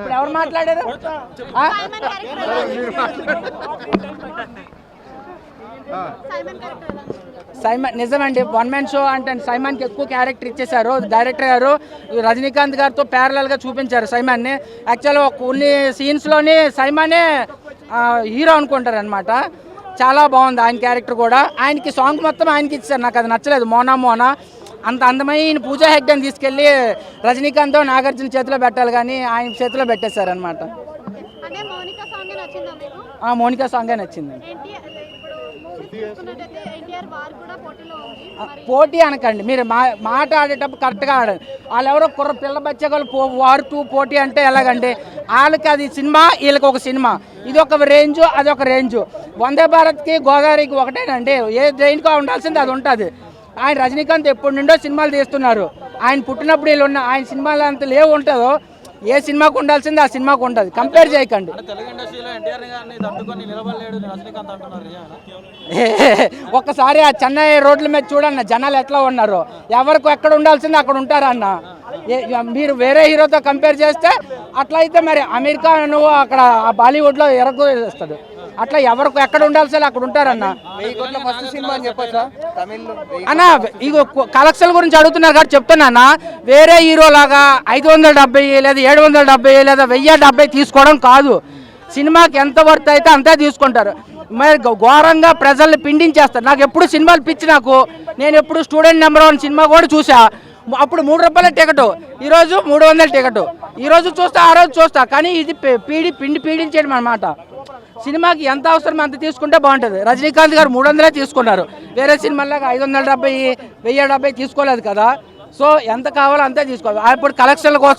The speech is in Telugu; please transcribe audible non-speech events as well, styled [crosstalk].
ఇప్పుడు ఎవరు మాట్లాడారు? సైమన్ నిజమండి. వన్ మ్యాన్ షో అంటే సైమాన్కి ఎక్కువ క్యారెక్టర్ ఇచ్చేశారు. డైరెక్టర్ గారు రజనీకాంత్ గారితో ప్యారలల్గా చూపించారు సైమాన్ని. యాక్చువల్గా కొన్ని సీన్స్లోని సైమానే హీరో అనుకుంటారు అనమాట చాలా బాగుంది ఆయన క్యారెక్టర్ కూడా. ఆయనకి సాంగ్ మొత్తం ఆయనకి ఇచ్చారు. నాకు అది నచ్చలేదు. మోనా మోనా. అంత అందమైన పూజా హెగ్డని తీసుకెళ్ళి రజనీకాంత్ నాగార్జున చేతిలో పెట్టాలి కానీ ఆయన చేతిలో పెట్టేశారు అనమాట అంటే మౌనిక సాంగ్ నచ్చిందా మీకు? ఆ మోనికా సాంగే నచ్చింది. ఎన్టీఆర్ ఇప్పుడు మూవీ చూసుకున్నట్టయితే ఎన్టీఆర్ వార్ కూడా పోటీలో ఉంది. మరి పోటీ అనకండి. మీరు మా మాట ఆడేటప్పుడు కరెక్ట్గా ఆడండి వాళ్ళు ఎవరో కుర్ర పిల్ల బచ్చగలు పో వారు టూ పోటీ అంటే ఎలాగండి వాళ్ళకి అది సినిమా వీళ్ళకి ఒక సినిమా. ఇది ఒక రేంజ్ అది ఒక రేంజ్ వందే భారత్కి గోదావరికి ఒకటేనండి. ఏ దేనికో ఉండాల్సింది అది ఉంటుంది. ఆయన రజనీకాంత్ ఎప్పటి నుండో సినిమాలు తీస్తున్నారు. ఆయన పుట్టినప్పుడు వీళ్ళు ఉన్న ఆయన సినిమాలు అంత లేవు ఉంటుందో ఏ సినిమాకు ఉండాల్సింది ఆ సినిమాకు ఉంటుంది. కంపేర్ చేయకండి? [laughs] ఒక్కసారి ఆ చెన్నై రోడ్ల మీద చూడన్న జనాలు ఎట్లా ఉన్నారు? ఎవరికి ఎక్కడ ఉండాల్సింది అక్కడ ఉంటారన్న? మీరు వేరే హీరోతో కంపేర్ చేస్తే అట్లయితే మరి అమెరికా నువ్వు అక్కడ ఆ బాలీవుడ్లో ఎరగేస్తాడు అట్లా ఎవరికి ఎక్కడ ఉండాల్సింది అక్కడ ఉంటారన్న? అన్న ఇగో కలెక్షన్ గురించి అడుగుతున్నారు కాబట్టి చెప్తున్నా వేరే హీరో లాగా ఐదు వందల డెబ్బై లేదా ఏడు వందల డెబ్బై లేదా వెయ్యి డెబ్బై తీసుకోవడం కాదు. సినిమాకి ఎంత వర్త్ అయితే అంతే తీసుకుంటారు. మరి ఘోరంగా ప్రజల్ని పిండించేస్తారు. నాకు ఎప్పుడు సినిమాలు పిచ్చి నాకు. నేను ఎప్పుడు స్టూడెంట్ నెంబర్ వన్ సినిమా కూడా చూసా. అప్పుడు మూడు రూపాయల టికెట్. ఈరోజు మూడు వందల టికెట్. ఈరోజు చూస్తా ఆ రోజు చూస్తా. కానీ ఇది పీడి పిండి పీడించేయడం అనమాట సినిమాకి ఎంత అవసరం అంత తీసుకుంటే బాగుంటుంది. రజనీకాంత్ గారు మూడు వందలే తీసుకున్నారు. వేరే సినిమాలాగా ఐదు వందల డెబ్బై వెయ్యి డెబ్బై తీసుకోలేదు కదా. సో ఎంత కావాలో అంతే తీసుకోవాలి. ఇప్పుడు కలెక్షన్ల కోసం